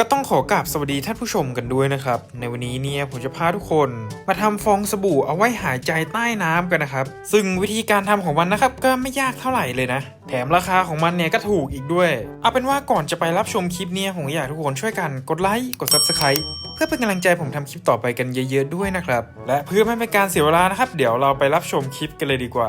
ก็ต้องขอกราบสวัสดีท่านผู้ชมกันด้วยนะครับ ในวันนี้เนี่ยผมจะพาทุกคนมาทำฟองสบู่เอาไว้หายใจใต้น้ำกันนะครับ ซึ่งวิธีการทำของมันนะครับก็ไม่ยากเท่าไหร่เลยนะ แถมราคาของมันเนี่ยก็ถูกอีกด้วย เอาเป็นว่าก่อนจะไปรับชมคลิปเนี่ยผมอยากให้ทุกคนช่วยกันกดไลค์กด subscribe เพื่อเป็นกำลังใจผมทำคลิปต่อไปกันเยอะ ๆ ด้วยนะครับ และเพื่อไม่เป็นการเสียเวลานะครับ เดี๋ยวเราไปรับชมคลิปกันเลยดีกว่า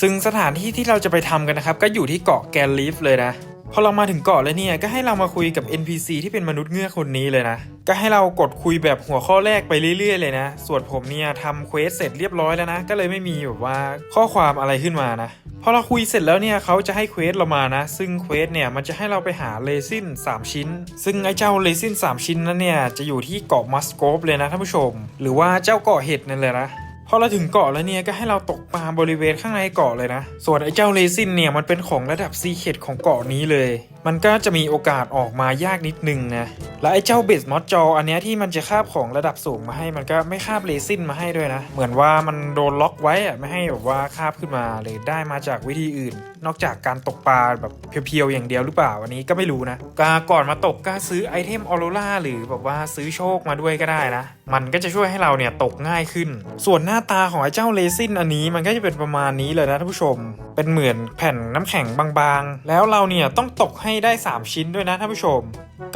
ซึ่งสถานที่ที่เราจะไปทำกันนะครับก็อยู่ที่เกาะแกนลีฟเลยนะ พอเรามาถึงเกาะแล้วเนี่ยก็ให้เรามาคุยกับ NPC ที่เป็นมนุษย์เงือกคนนี้เลยนะ ก็ให้เรากดคุยแบบหัวข้อแรกไปเรื่อย ๆ เลยนะ ส่วนผมเนี่ยทำเควสเสร็จเรียบร้อยแล้วนะ ก็เลยไม่มีแบบว่าข้อความอะไรขึ้นมานะ พอเราคุยเสร็จแล้วเนี่ยเขาจะให้เควสเรามานะ ซึ่งเควสเนี่ยมันจะให้เราไปหาเลซิน3 ชิ้น ซึ่งไอ้เจ้าเลซิน3 ชิ้นนั้นเนี่ยจะอยู่ที่เกาะมัสโกฟเลยนะท่านผู้ชม หรือว่าเจ้าเกาะเห็ดนั่นเลยนะ พอเราถึงเกาะแล้วเนี่ยก็ให้เราตกปลาบริเวณข้างในเกาะเลยนะ ส่วนไอ้เจ้าเลซินเนี่ยมันเป็นของระดับซีเคดของเกาะนี้เลยมันก็จะมีโอกาสออกมายากนิดนึงนะ และไอ้เจ้าเบสมอสจออันเนี้ยที่มันจะคาบของระดับสูงมาให้มันก็ไม่คาบเลซินมาให้ด้วยนะ เหมือนว่ามันโดนล็อกไว้อะไม่ให้แบบว่าคาบขึ้นมาหรือได้มาจากวิธีอื่น นอกจากการตกปลาแบบเพียวๆอย่างเดียวหรือเปล่าอันนี้ก็ไม่รู้นะกาก่อนมาตกก็ซื้อไอเทมออโรราหรือแบบว่าซื้อโชคมาด้วยก็ได้นะ มันก็จะช่วยให้เราเนี่ยตกง่ายขึ้น ส่วนหน้าตาของไอ้เจ้าเลซินอันนี้มันก็จะเป็นประมาณนี้เลยนะท่านผู้ชม เป็นเหมือนแผ่นน้ำแข็งบางๆ แล้วเราเนี่ยต้องตกให้ให้ได้ 3 ชิ้นด้วยนะท่านผู้ชม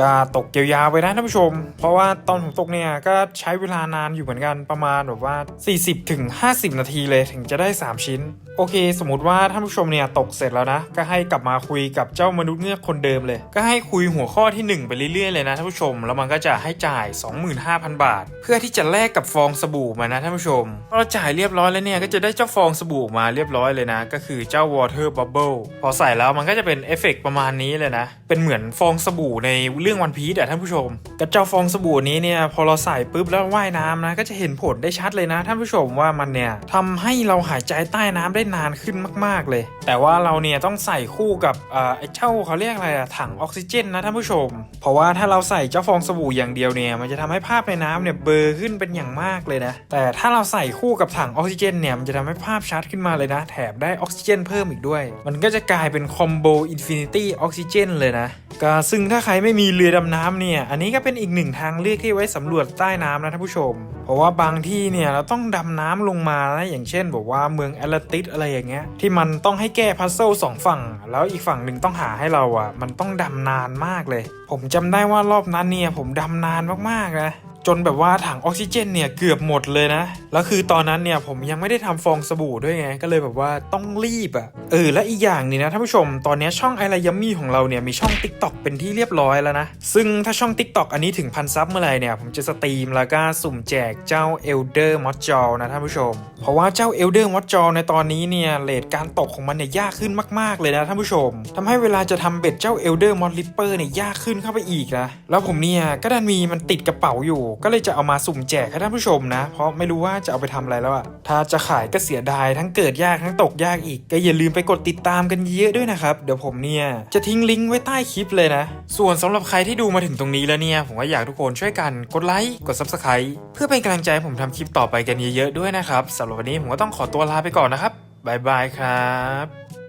ก็ตกยาวๆไปนะท่านผู้ชม เพราะว่าตอนผมตกเนี่ยก็ใช้เวลานานอยู่เหมือนกันประมาณแบบว่า 40ถึง50นาทีเลยถึงจะได้ 3 ชิ้น โอเค สมมติว่าท่านผู้ชมเนี่ยตกเสร็จแล้วนะ ก็ให้กลับมาคุยกับเจ้ามนุษย์เงือกคนเดิมเลย ก็ให้คุยหัวข้อที่ 1 ไปเรื่อยๆเลยนะท่านผู้ชม แล้วมันก็จะให้จ่าย 25,000 บาท เพื่อที่จะแลกกับฟองสบู่มานะท่านผู้ชมพอเราจ่ายเรียบร้อยแล้วเนี่ยก็จะได้เจ้าฟองสบู่มาเรียบร้อยเลยนะ ก็คือเจ้า water bubble พอใส่แล้วมันก็จะเป็นเอฟเฟกต์ประมาณนี้เลยนะเป็นเหมือนฟองสบู่ในเรื่องวันพีซอะท่านผู้ชมกับเจ้าฟองสบู่นี้เนี่ยพอเราใส่ปุ๊บแล้วว่ายน้ำนะก็จะเห็นผลได้ชัดเลยนะท่านผู้ชมว่ามันเนี่ยทำให้เราหายใจใต้น้ำได้นานขึ้นมาก ๆเลย แต่ว่าเราเนี่ยต้องใส่คู่กับเอ่อไอ้เจ้าเขาเรียกอะไรอะถังออกซิเจนนะท่านผู้ชม เพราะว่าถ้าเราใส่เจ้าฟองสบู่อย่างเดียวเนี่ยมันจะทำให้ภาพในน้ำเนี่ยเบลอขึ้นเป็นอย่างมากเลยนะ แต่ถ้าเราใส่คู่กับถังออกซิเจนเนี่ยมันจะทำให้ภาพชัดขึ้นมาเลยนะ แถมได้ออกซิเจนเพิ่มอีกด้วย มันก็จะกลายเป็นคอมโบอินฟินิตี้ออกซิเจนเลยนะ ก็ซึ่งถ้าใครไม่มีเรือดำน้ำเนี่ย อันนี้ก็เป็นอีกหนึ่งทางเลือกที่ไว้สำรวจใต้น้ำนะท่านผู้ชม เพราะว่าบางที่เนี่ยเราต้องดำน้ำลงมานะอย่างเช่นบอกว่าเมืองแอตแลนติสอะไรอย่างเงี้ยที่มันต้องให้แก้พัซเซิลสองฝั่ง แล้วอีกฝั่งหนึ่งต้องหาให้เราอะ มันต้องดำนานมากเลย ผมจำได้ว่ารอบนั้นเนี่ยผมดำนานมากๆนะ จนแบบว่าถังออกซิเจนเนี่ยเกือบหมดเลยนะ แล้วคือตอนนั้นเนี่ยผมยังไม่ได้ทำฟองสบู่ด้วยไง ก็เลยแบบว่าต้องรีบอะ่ะ เออและอีกอย่างนี่นะท่านผู้ชม ตอนนี้ช่องไอรายัมมี่ของเราเนี่ยมีช่อง Tik t o อกเป็นที่เรียบร้อยแล้วนะ ซึ่งถ้าช่อง Tik t o อกอันนี้ถึงพันซับเมื่อไหร่เนี่ยผมจะสตรีมแล้วก็สุ่มแจกเจ้า Elder m o d j o นะท่านผู้ชม เพราะว่าเจ้า Elder m o d j o ในตอนนี้เนี่ยเลทการตกของมันเนี่ยยากขึ้นมาก ๆเลยนะท่านผู้ชมทำให้เวลาจะทำเบ็ดเจ้า Elder m o d Ripper เนี่ยยากขึ้นเข้าไปอีกนะแล้วผมเนี่ยก็ดันมีมันติดกระเป๋าอยู่ก็เลยจะเอามาสุ่มแจกให้ท่านผู้ชมนะ เพราะไม่รู้ว่าจะเอาไปทำอะไรแล้วอะถ้าจะขายก็เสียดายทั้งเกิดยากทั้งตกยากอีก ก็อย่าลืมไปกดติดตามกันเยอะด้วยนะครับ เดี๋ยวผมเนี่ยจะทิ้งลิงก์ไว้ใต้คลิปเลยนะ ส่วนสำหรับใครที่ดูมาถึงตรงนี้แล้วเนี่ย ผมก็อยากทุกคนช่วยกันกดไลค์กด Subscribe เพื่อเป็นกำลังใจให้ผมทำคลิปต่อไปกันเยอะๆด้วยนะครับสำหรับวันนี้ผมก็ต้องขอตัวลาไปก่อนนะครับบายบายครับ